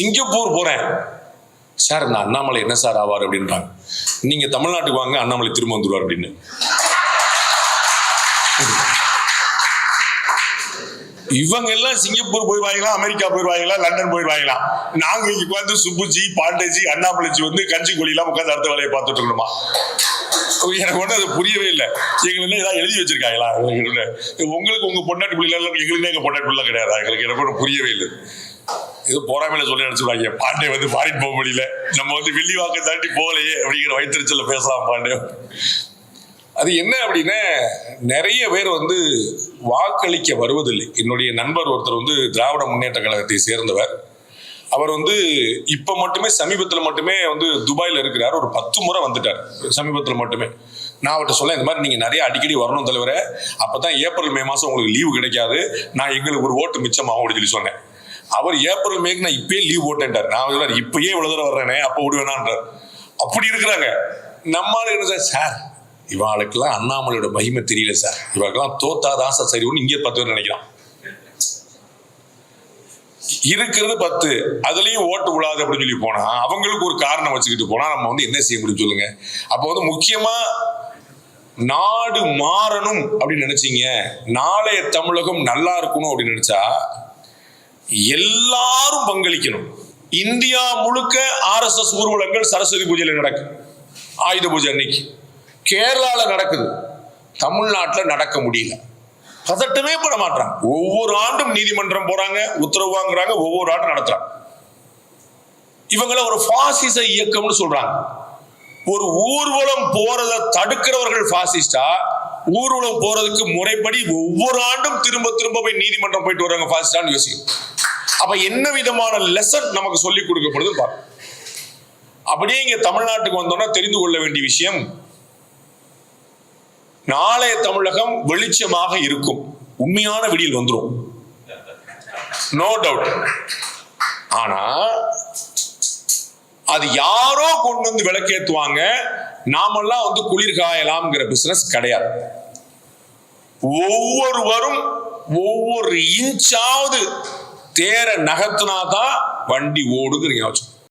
Singapore போறேன். Sir இந்த அண்ணாமலை என்ன சார் ஆவார் அப்படின்றாங்க. நீங்க தமிழ்நாட்டுக்கு வாங்க அண்ணாமலை திரும்ப வந்துருவார் அப்படின்னு. இவங்க எல்லாம் சிங்கப்பூர் போயிடுவாங்களா அமெரிக்கா போயிடுவாங்களா லண்டன் போயிடுவாங்களா நாங்க இங்க உட்காந்து சுப்புஜி பாண்டேஜி அண்ணாமலைஜி வந்து கஞ்சி கொலியெல்லாம் உட்காந்து அடுத்த வேலையை பார்த்துட்டு இருக்கணுமா? எனக்கு ஒன்றும் அது புரியவே இல்லை. எங்களுக்கு ஏதாவது எழுதி வச்சிருக்காங்களா? உங்களுக்கு உங்க பொண்டாட்டு பிள்ளை எங்களுக்கு எங்க பொண்டாட்டு பிள்ளை கிடையாது? எங்களுக்கு எனக்கு ஒன்றும் புரியவே இல்லை. இது போறாமையில சொல்லி நினைச்சுடாங்க பாண்டே வந்து பாடிட்டு போக முடியல. நம்ம வந்து வெள்ளி வாக்க தாண்டி போகலையே அப்படிங்கிற வயிற்றுச்சல பேசலாம் பாண்டே. அது என்ன அப்படின்னா நிறைய பேர் வந்து வாக்களிக்க வருவதில்லை. என்னுடைய நண்பர் ஒருத்தர் வந்து திராவிட முன்னேற்ற கழகத்தை சேர்ந்தவர். அவர் வந்து இப்போ மட்டுமே சமீபத்தில் மட்டுமே வந்து துபாயில் இருக்கிறார். ஒரு பத்து முறை வந்துட்டார். சமீபத்தில் மட்டுமே. நான் அவர்கிட்ட சொல்ல இந்த மாதிரி நீங்கள் நிறைய அடிக்கடி வரணும் தலைவரை. அப்போ தான் ஏப்ரல் மே மாதம் உங்களுக்கு லீவு கிடைக்காது. நான் எங்களுக்கு ஒரு ஓட்டு மிச்சமாகும் அப்படின்னு சொல்லி சொன்னேன். அவர் ஏப்ரல் மேக்கு நான் இப்பயே லீவ் போட்டேன்ட்டார் நான் சொல்றாரு இப்பயே இவ்வளவு தூரம் வர்றேனே அப்போ விடுவேணான்றார் அப்படி இருக்கிறாங்க. நம்மளால என்ன சார்? சார் இவாளுக்கெல்லாம் அண்ணாமலையோட மகிமை தெரியல சார். இவாளுக்கெல்லாம் தோத்தாதான் சார் சரி ஒன்று இங்கே பத்து பேர் நினைக்கிறான். இருக்கிறது பத்து. அதுலயும் ஓட்டு விழாது அப்படின்னு சொல்லி போனா அவங்களுக்கு ஒரு காரணம் வச்சுக்கிட்டு போனா நம்ம வந்து என்ன செய்ய முடியும் சொல்லுங்க. அப்போ வந்து முக்கியமா நாடு மாறணும் அப்படின்னு நினைச்சீங்க. நாளைய தமிழகம் நல்லா இருக்கணும் அப்படின்னு நினைச்சா எல்லாரும் பங்களிக்கணும். இந்தியா முழுக்க ஆர்எஸ்எஸ் ஊர்வலங்கள் சரஸ்வதி பூஜையில நடக்கும் ஆயுத பூஜை அன்னைக்கு. கேரளால நடக்குது. தமிழ்நாட்டுல நடக்க முடியல. பதட்டமே பண்ண மாட்டாங்க ஒவ்வொரு ஆண்டும் நீதிமன்றம் போறாங்க உத்தரவு வாங்குறாங்க ஒவ்வொரு ஆண்டும் நடத்துறாங்க. இவங்கள ஒரு பாசிச இயக்கம்னு சொல்றாங்க. ஒரு ஊர்வலம் போறதை தடுக்கிறவர்கள் பாசிஸ்டா ஊர்வலம் போறதுக்கு முறைப்படி ஒவ்வொரு ஆண்டும் திரும்ப திரும்ப போய் நீதிமன்றம் போயிட்டு வர்றாங்க பாசிஸ்டான்னு யோசிக்கும் அப்ப என்ன விதமான லெசன் நமக்கு சொல்லிக் கொடுக்கப்படுது பாருங்க. அப்படியே இங்க தமிழ்நாட்டுக்கு வந்தோம்னா தெரிந்து கொள்ள வேண்டிய விஷயம் நாளைய தமிழகம் வெளிச்சமாக இருக்கும். உண்மையான விடியில் வந்துடும் நோ டவுட் ஆனா அது யாரோ கொண்டு வந்து விளக்கேத்துவாங்க. நாமெல்லாம் வந்து குளிர் காயலாம்ங்கிற பிசினஸ் கிடையாது. ஒவ்வொருவரும் ஒவ்வொரு இன்ச்சாவது தேர நகர்த்தினாதான் வண்டி ஓடுங்கிற யோசனை